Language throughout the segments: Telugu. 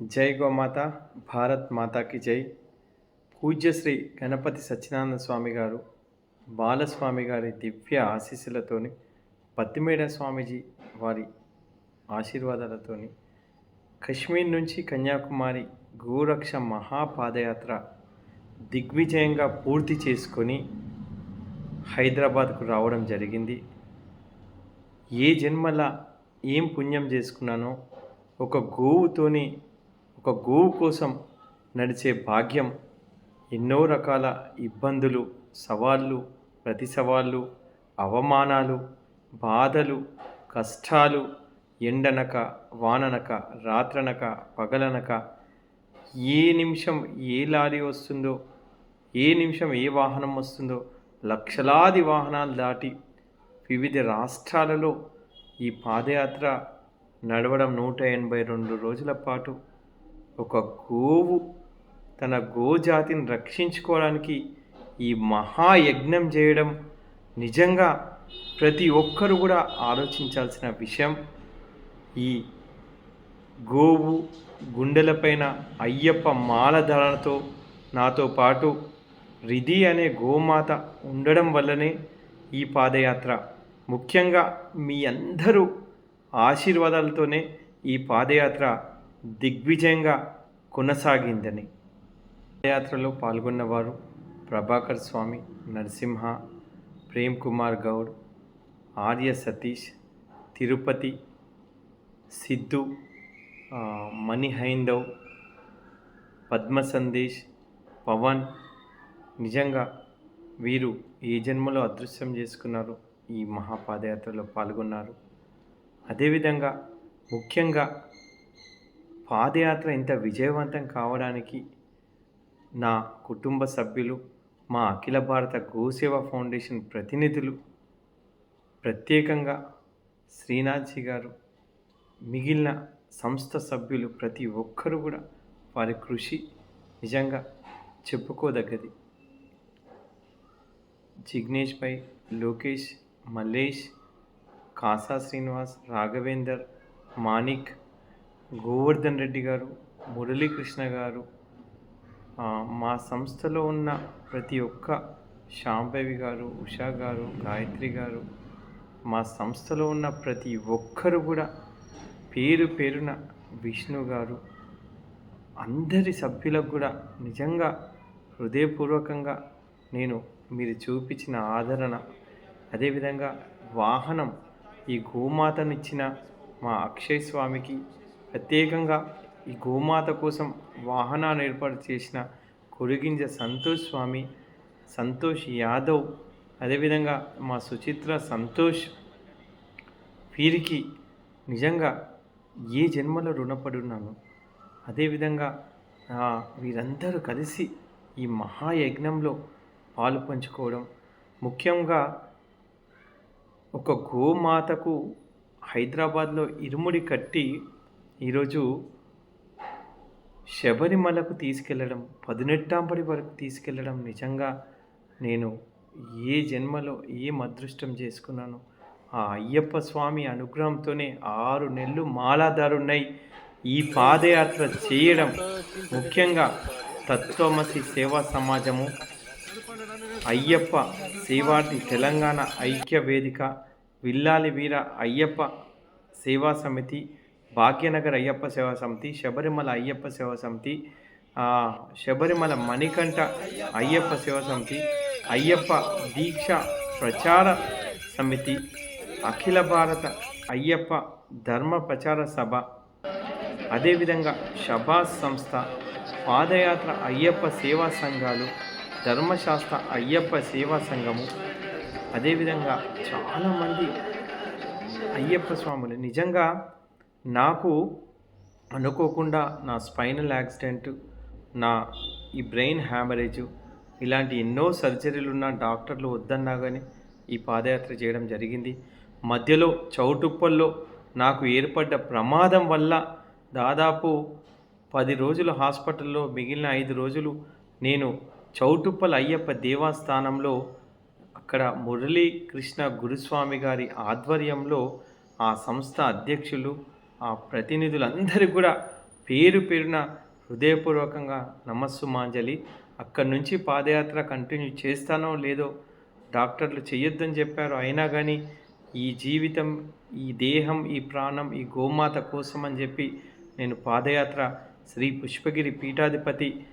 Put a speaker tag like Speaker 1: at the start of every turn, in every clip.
Speaker 1: జై గోమాత భారత్ మాతాకి జై. పూజ్యశ్రీ గణపతి సత్యనారాయణ స్వామి గారు బాలస్వామి గారి దివ్య ఆశీస్సులతోని పత్తిమేడ స్వామీజీ వారి ఆశీర్వాదాలతోని కశ్మీర్ నుంచి కన్యాకుమారి గోరక్ష మహాపాదయాత్ర దిగ్విజయంగా పూర్తి చేసుకొని హైదరాబాద్కు రావడం జరిగింది. ఏ జన్మల ఏం పుణ్యం చేసుకున్నానో ఒక గోవుతోని ఒక గోవు కోసం నడిచే భాగ్యం ఎన్నో రకాల ఇబ్బందులు సవాళ్ళు ప్రతి సవాళ్ళు అవమానాలు బాధలు కష్టాలు ఎండనక వాననక రాత్రనక పగలనక. ఏ నిమిషం ఏ లారీ వస్తుందో ఏ నిమిషం ఏ వాహనం వస్తుందో లక్షలాది వాహనాలు దాటి వివిధ రాష్ట్రాలలో ఈ పాదయాత్ర నడవడం నూట ఎనభై రెండు రోజుల పాటు ఒక గోవు తన గోజాతిని రక్షించుకోవడానికి ఈ మహాయజ్ఞం చేయడం నిజంగా ప్రతి ఒక్కరు కూడా ఆలోచించాల్సిన విషయం. ఈ గోవు గుండెలపైన అయ్యప్ప మాలధారణతో నాతో పాటు రిధి అనే గోమాత ఉండడం వల్లనే ఈ పాదయాత్ర. ముఖ్యంగా మీ అందరూ ఆశీర్వాదాలతోనే ఈ పాదయాత్ర దిగ్విజయంగా కొనసాగిందని పాదయాత్రలో పాల్గొన్నవారు ప్రభాకర్ స్వామి నరసింహ ప్రేమ్ కుమార్ గౌడ్ ఆర్య సతీష్ తిరుపతి సిద్ధు మణి హైందవ్ పద్మ సందేశ్ పవన్. నిజంగా వీరు ఏ జన్మలో అదృశ్యం చేసుకున్నారు ఈ మహాపాదయాత్రలో పాల్గొన్నారు. అదేవిధంగా ముఖ్యంగా పాదయాత్ర ఇంత విజయవంతం కావడానికి నా కుటుంబ సభ్యులు మా అఖిల భారత గోసేవ ఫౌండేషన్ ప్రతినిధులు ప్రత్యేకంగా శ్రీనాథ్జీ గారు మిగిలిన సంస్థ సభ్యులు ప్రతి ఒక్కరు కూడా వారి కృషి నిజంగా చెప్పుకోదగ్గది. జిగ్నేష్ పై లోకేష్ మల్లేష్ కాసా శ్రీనివాస్ రాఘవేందర్ మాణిక్ గోవర్ధన్ రెడ్డి గారు మురళీకృష్ణ గారు మా సంస్థలో ఉన్న ప్రతి ఒక్క శాంభవి గారు ఉషా గారు గాయత్రి గారు మా సంస్థలో ఉన్న ప్రతి ఒక్కరు కూడా పేరు పేరున విష్ణు గారు అందరి సభ్యులకు కూడా నిజంగా హృదయపూర్వకంగా నేను మీరు చూపించిన ఆదరణ అదేవిధంగా వాహనం ఈ గోమాతనిచ్చిన మా అక్షయ స్వామికి ప్రత్యేకంగా ఈ గోమాత కోసం వాహనాన్ని ఏర్పాటు చేసిన కొరిగింజ సంతోష్ స్వామి సంతోష్ యాదవ్ అదేవిధంగా మా సుచిత్ర సంతోష్ వీరికి నిజంగా ఏ జన్మలో రుణపడి ఉన్నాను అదేవిధంగా వీరందరూ కలిసి ఈ మహాయజ్ఞంలో పాలు పంచుకోవడం. ముఖ్యంగా ఒక గోమాతకు హైదరాబాద్లో ఇరుముడి కట్టి ఈరోజు శబరిమలకు తీసుకెళ్ళడం పదునెట్టాంపడి వరకు తీసుకెళ్ళడం నిజంగా నేను ఏ జన్మలో ఏం అదృష్టం చేసుకున్నాను ఆ అయ్యప్ప స్వామి అనుగ్రహంతోనే ఆరు నెలలు మాలాదారున్నాయి ఈ పాదయాత్ర చేయడం ముఖ్యంగా తత్వమసి సేవా సమాజము అయ్యప్ప సేవార్థి తెలంగాణ ఐక్య వేదిక విల్లాలి వీర అయ్యప్ప సేవా సమితి భాగ్యనగర్ అయ్యప్ప సేవా సమితి శబరిమల అయ్యప్ప సేవా సమితి శబరిమల మణికంఠ అయ్యప్ప సేవా సమితి అయ్యప్ప దీక్ష ప్రచార సమితి అఖిల భారత అయ్యప్ప ధర్మ ప్రచార సభ అదేవిధంగా షబాస్ సంస్థ పాదయాత్ర అయ్యప్ప సేవా సంఘాలు ధర్మశాస్త్ర అయ్యప్ప సేవా సంఘము అదేవిధంగా చాలామంది అయ్యప్ప స్వాములు. నిజంగా నాకు అనుకోకుండా నా స్పైనల్ యాక్సిడెంట్ నా ఈ బ్రెయిన్ హ్యామరేజ్ ఇలాంటి ఎన్నో సర్జరీలు ఉన్న డాక్టర్లు వద్దన్నా కానీ ఈ పాదయాత్ర చేయడం జరిగింది. మధ్యలో చౌటుప్పల్లో నాకు ఏర్పడ్డ ప్రమాదం వల్ల దాదాపు పది రోజులు హాస్పిటల్లో మిగిలిన ఐదు రోజులు నేను చౌటుప్పల్ అయ్యప్ప దేవస్థానంలో అక్కడ మురళీ కృష్ణ గురుస్వామి గారి ఆధ్వర్యంలో ఆ సంస్థ అధ్యక్షులు ఆ ప్రతినిధులందరికీ కూడా పేరు పేరున హృదయపూర్వకంగా నమస్సుమాంజలి. అక్కడి నుంచి పాదయాత్ర కంటిన్యూ చేస్తానో లేదో డాక్టర్లు చేయొద్దని చెప్పారు. అయినా కానీ ఈ జీవితం ఈ దేహం ఈ ప్రాణం ఈ గోమాత కోసం అని చెప్పి నేను పాదయాత్ర శ్రీ పుష్పగిరి పీఠాధిపతి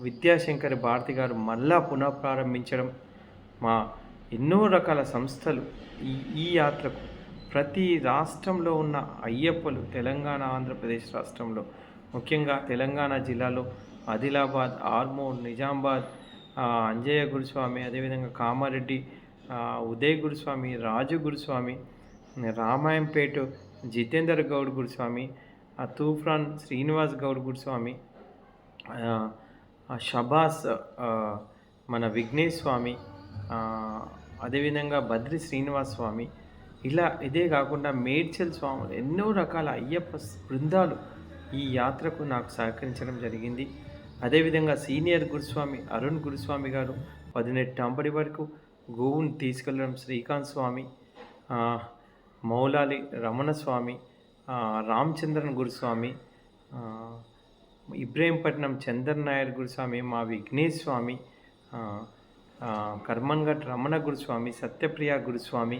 Speaker 1: విద్యాశంకర్ భారతి గారు మళ్ళా పునఃప్రారంభించడం మా ఎన్నో రకాల సంస్థలు ఈ ఈ యాత్రకు ప్రతి రాష్ట్రంలో ఉన్న అయ్యప్పలు తెలంగాణ ఆంధ్రప్రదేశ్ రాష్ట్రంలో ముఖ్యంగా తెలంగాణ జిల్లాలో ఆదిలాబాద్ ఆర్మూర్ నిజామాబాద్ అంజయ్య గురుస్వామి అదేవిధంగా కామారెడ్డి ఉదయ్ గురుస్వామి రాజు గురుస్వామి రామాయంపేట జితేందర్ గౌడ్ గురుస్వామి తూఫాన్ శ్రీనివాస్ గౌడ్ గురుస్వామి షబాస్ మన విఘ్నేష్ స్వామి అదేవిధంగా బద్రి శ్రీనివాస్ స్వామి ఇలా ఇదే కాకుండా మేడ్చల్ స్వాములు ఎన్నో రకాల అయ్యప్ప బృందాలు ఈ యాత్రకు నాకు సహకరించడం జరిగింది. అదేవిధంగా సీనియర్ గురుస్వామి అరుణ్ గురుస్వామి గారు పదినెట్టు అంబడి వరకు గోవును తీసుకెళ్ళడం శ్రీకాంత్ స్వామి మౌలాలి రమణ స్వామి రామచంద్రన్ గురుస్వామి ఇబ్రహీంపట్నం చందర్ నాయర్ గురుస్వామి మా విఘ్నేష్ స్వామి కర్మన్ఘట్ రమణ గురుస్వామి సత్యప్రియ గురుస్వామి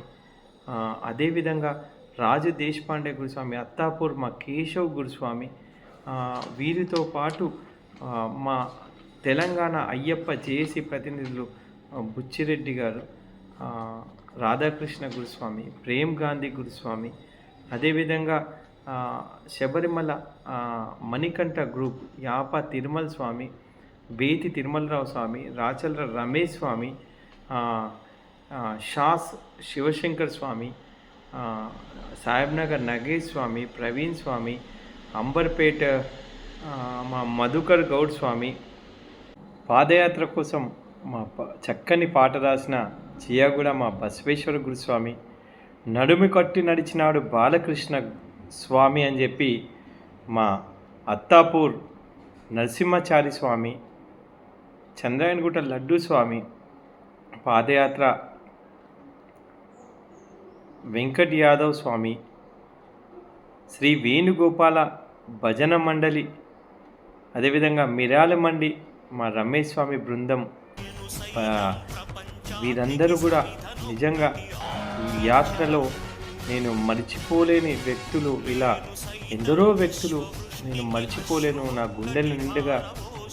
Speaker 1: అదేవిధంగా రాజు దేశపాండే గురుస్వామి అత్తాపూర్ మా కేశవ్ గురుస్వామి వీరితో పాటు మా తెలంగాణ అయ్యప్ప జేసీ ప్రతినిధులు బుచ్చిరెడ్డి గారు రాధాకృష్ణ గురుస్వామి ప్రేమ్ గాంధీ గురుస్వామి అదేవిధంగా శబరిమల మణికంఠ గ్రూప్ యాప తిరుమల స్వామి బేతి తిరుమలరావు స్వామి రాచల రమేష్ స్వామి షాస్ శివశంకర్ స్వామి సాహెబ్నగర్ నగేష్ స్వామి ప్రవీణ్ స్వామి అంబర్పేట మా మధుకర్ గౌడ్ స్వామి. పాదయాత్ర కోసం మా ప- చక్కని పాట రాసిన చియాగూడ మా బసవేశ్వర గురుస్వామి నడుమి కట్టి నడిచినాడు బాలకృష్ణ స్వామి అని చెప్పి మా అత్తాపూర్ నరసింహచారి స్వామి చంద్రాయణగుట్ట లడ్డు స్వామి పాదయాత్ర వెంకట్ యాదవ్ స్వామి శ్రీ వేణుగోపాల భజన మండలి అదేవిధంగా మిరాల మండి మా రమేష్ స్వామి బృందం వీరందరూ కూడా నిజంగా ఈ యాత్రలో నేను మర్చిపోలేని వ్యక్తులు ఇలా ఎందరో వ్యక్తులు నేను మర్చిపోలేను. నా గుండెల నిండుగా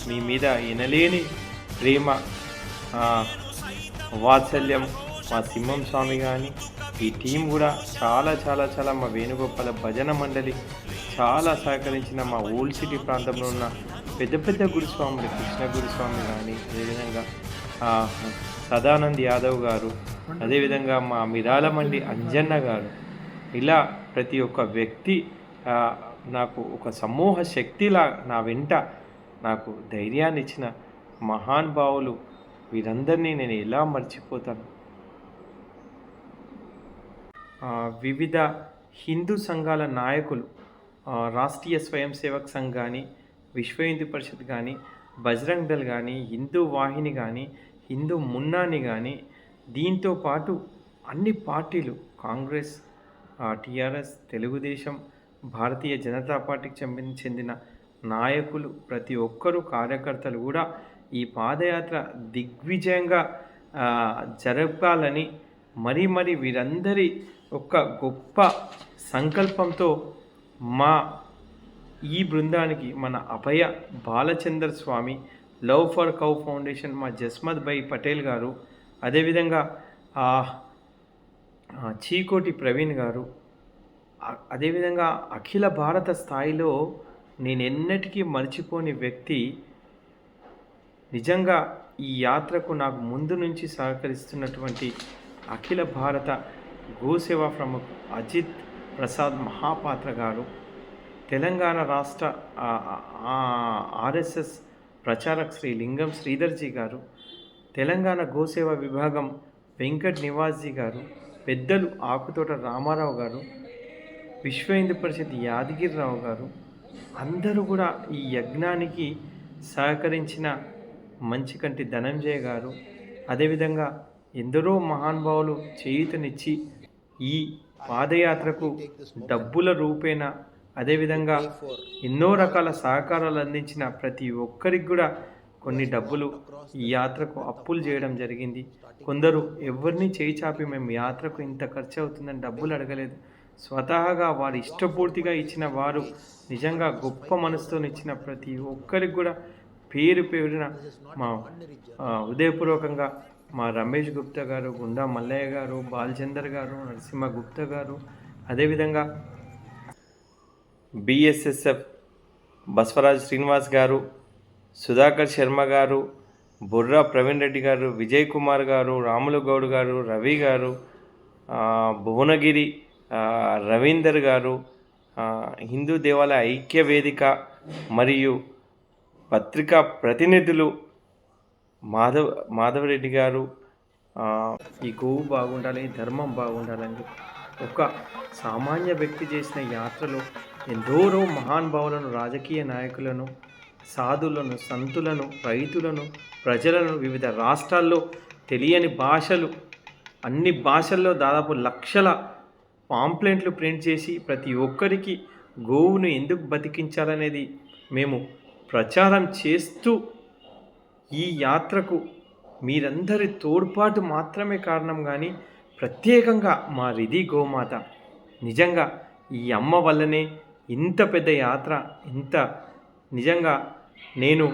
Speaker 1: మీ మీద ఎనలేని ప్రేమ వాత్సల్యం మా సింహం స్వామి కానీ ఈ టీం కూడా చాలా చాలా చాలా మా వేణుగోపాల భజన మండలి చాలా సహకరించిన మా ఓల్డ్ సిటీ ప్రాంతంలో ఉన్న పెద్ద పెద్ద గురుస్వాములు కృష్ణ గురుస్వామి కానీ అదేవిధంగా సదానంద్ యాదవ్ గారు అదేవిధంగా మా మిరాలమండి అంజన్న గారు. ఇలా ప్రతి ఒక్క వ్యక్తి నాకు ఒక సమూహ శక్తిలా నా వెంట నాకు ధైర్యాన్ని ఇచ్చిన మహానుభావులు వీరందరినీ నేను ఎలా మర్చిపోతాను? వివిధ హిందూ సంఘాల నాయకులు రాష్ట్రీయ స్వయం సేవక్ సంఘ్ కానీ విశ్వ హిందూ పరిషత్ కానీ బజరంగ్ దళ్ కానీ హిందూ వాహిని కానీ హిందూ మున్నాని కానీ దీంతో పాటు అన్ని పార్టీలు కాంగ్రెస్ టీఆర్ఎస్ తెలుగుదేశం భారతీయ జనతా పార్టీకి చెందిన చెందిన నాయకులు ప్రతి ఒక్కరూ కార్యకర్తలు కూడా ఈ పాదయాత్ర దిగ్విజయంగా జరపాలని మరీ మరి వీరందరి ఒక గొప్ప సంకల్పంతో మా ఈ బృందానికి మన Abhaya Balachandar Swami love for cow foundation మా జస్మత్ భాయ్ పటేల్ గారు అదేవిధంగా ఆ, చీకోటి ప్రవీణ్ గారు అదేవిధంగా అఖిల భారత స్థాయిలో నేను ఎన్నటికీ మర్చిపోని వ్యక్తి. నిజంగా ఈ యాత్రకు నాకు ముందు నుంచి సహకరిస్తున్నటువంటి అఖిల భారత గోసేవా ప్రముఖ్ అజిత్ ప్రసాద్ మహాపాత్ర గారు తెలంగాణ రాష్ట్ర ఆర్ఎస్ఎస్ ప్రచారక్ శ్రీ లింగం శ్రీధర్జీ గారు తెలంగాణ గోసేవ విభాగం వెంకట్ నివాస్జీ గారు పెద్దలు ఆకుతోట రామారావు గారు విశ్వ హిందూ పరిషత్ యాదగిరిరావు గారు అందరూ కూడా ఈ యజ్ఞానికి సహకరించిన మంచి కంటి ధనంజయ గారు అదేవిధంగా ఎందరో మహానుభావులు చేయూతనిచ్చి ఈ పాదయాత్రకు డబ్బుల రూపేణ అదేవిధంగా ఎన్నో రకాల సహకారాలు అందించిన ప్రతి ఒక్కరికి కూడా కొన్ని డబ్బులు ఈ యాత్రకు అప్పులు చేయడం జరిగింది. కొందరు ఎవరిని చేయి చాపి మేము యాత్రకు ఇంత ఖర్చు అవుతుందని డబ్బులు అడగలేదు. స్వతహాగా వారు ఇష్టపూర్తిగా ఇచ్చిన వారు నిజంగా గొప్ప మనసుతో ఇచ్చిన ప్రతి ఒక్కరికి కూడా పేరు పేరున మా హృదయపూర్వకంగా మా రమేష్ గుప్తా గారు గుండా మల్లయ్య గారు బాలచందర్ గారు నరసింహ గుప్తా గారు అదేవిధంగా బిఎస్ఎస్ఎఫ్ బసవరాజ్ శ్రీనివాస్ గారు సుధాకర్ శర్మ గారు బుర్రా ప్రవీణ్ రెడ్డి గారు విజయ్ కుమార్ గారు రాములు గౌడ్ గారు రవి గారు భువనగిరి రవీందర్ గారు హిందూ దేవాలయ ఐక్య వేదిక మరియు పత్రికా ప్రతినిధులు మాధవ్ మాధవరెడ్డి గారు ఈ గోవు బాగుండాలి ధర్మం బాగుండాలని ఒక సామాన్య వ్యక్తి చేసిన యాత్రలో ఎందరో మహానుభావులను రాజకీయ నాయకులను సాధులను సంతులను రైతులను ప్రజలను వివిధ రాష్ట్రాల్లో తెలియని భాషలు అన్ని భాషల్లో దాదాపు లక్షల పాంప్లెంట్లు ప్రింట్ చేసి ప్రతి ఒక్కరికి గోవును ఎందుకు బతికించాలనేది మేము ప్రచారం చేస్తూ ఈ యాత్రకు మీరందరి తోడ్పాటు మాత్రమే కారణం కానీ ప్రత్యేకంగా మా రిధి గోమాత. నిజంగా ఈ అమ్మ వల్లనే ఇంత పెద్ద యాత్ర ఇంత నిజంగా నేను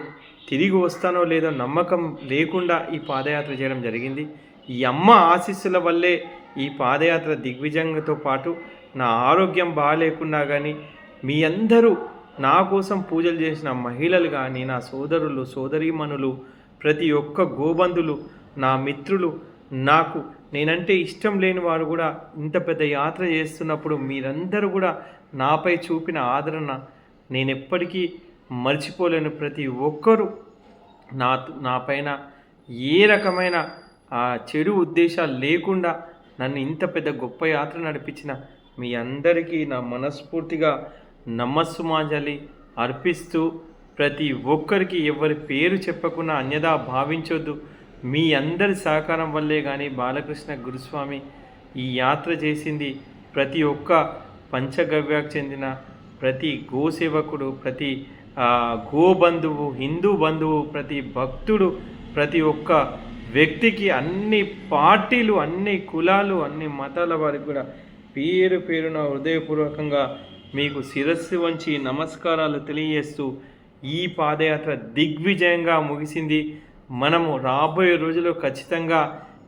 Speaker 1: తిరిగి వస్తానో లేదో నమ్మకం లేకుండా ఈ పాదయాత్ర చేయడం జరిగింది. ఈ అమ్మ ఆశీస్సుల వల్లే ఈ పాదయాత్ర దిగ్విజయంతో పాటు నా ఆరోగ్యం బాగాలేకున్నా కానీ మీ అందరూ నా కోసం పూజలు చేసిన మహిళలు కానీ నా సోదరులు సోదరీమణులు ప్రతి ఒక్క గోబంధులు నా మిత్రులు నాకు నేనంటే ఇష్టం లేని వారు కూడా ఇంత పెద్ద యాత్ర చేస్తున్నప్పుడు మీరందరూ కూడా నాపై చూపిన ఆదరణ నేను ఎప్పటికీ మర్చిపోలేను. ప్రతి ఒక్కరూ నా నాపైన ఏ రకమైన ఆ చెడు ఉద్దేశాలు లేకుండా నన్ను ఇంత పెద్ద గొప్ప యాత్ర నడిపించిన మీ అందరికీ నా మనస్ఫూర్తిగా నమస్సుమాంజలి అర్పిస్తూ ప్రతి ఒక్కరికి ఎవరి పేరు చెప్పకుండా అన్యదా భావించొద్దు. మీ అందరి సహకారం వల్లే కానీ బాలకృష్ణ గురుస్వామి ఈ యాత్ర చేసింది. ప్రతి ఒక్క పంచగవ్యకు చెందిన ప్రతి గోసేవకుడు ప్రతి గోబంధువు హిందూ బంధువు ప్రతి భక్తుడు ప్రతి ఒక్క వ్యక్తికి అన్ని పార్టీలు అన్ని కులాలు అన్ని మతాల వారికి కూడా పేరు పేరున హృదయపూర్వకంగా మీకు శిరస్సు వంచి నమస్కారాలు తెలియజేస్తూ ఈ పాదయాత్ర దిగ్విజయంగా ముగిసింది. మనము రాబోయే రోజుల్లో ఖచ్చితంగా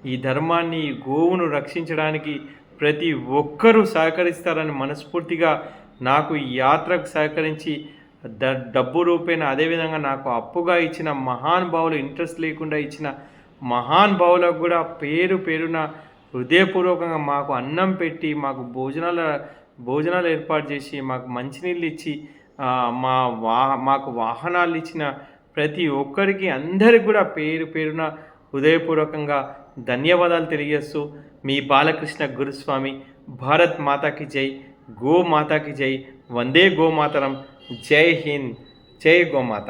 Speaker 1: ఈ ధర్మాన్ని గోవును రక్షించడానికి ప్రతి ఒక్కరూ సహకరిస్తారని మనస్ఫూర్తిగా నాకు ఈ యాత్రకు సహకరించి ద డబ్బు రూపేణ అదేవిధంగా నాకు అప్పుగా ఇచ్చిన మహానుభావులు ఇంట్రెస్ట్ లేకుండా ఇచ్చిన మహానుభావులకు కూడా పేరు పేరున హృదయపూర్వకంగా మాకు అన్నం పెట్టి మాకు భోజనాల భోజనాలు ఏర్పాటు చేసి మాకు మంచినీళ్ళు ఇచ్చి మా వా మాకు వాహనాలు ఇచ్చిన ప్రతి ఒక్కరికి అందరికి కూడా పేరు పేరున హృదయపూర్వకంగా ధన్యవాదాలు తెలియజేస్తూ మీ బాలకృష్ణ గురుస్వామి భారత్ మాతాకి జై గోమాతాకి జై వందే గోమాతరం జై హింద్ జై గోమాత.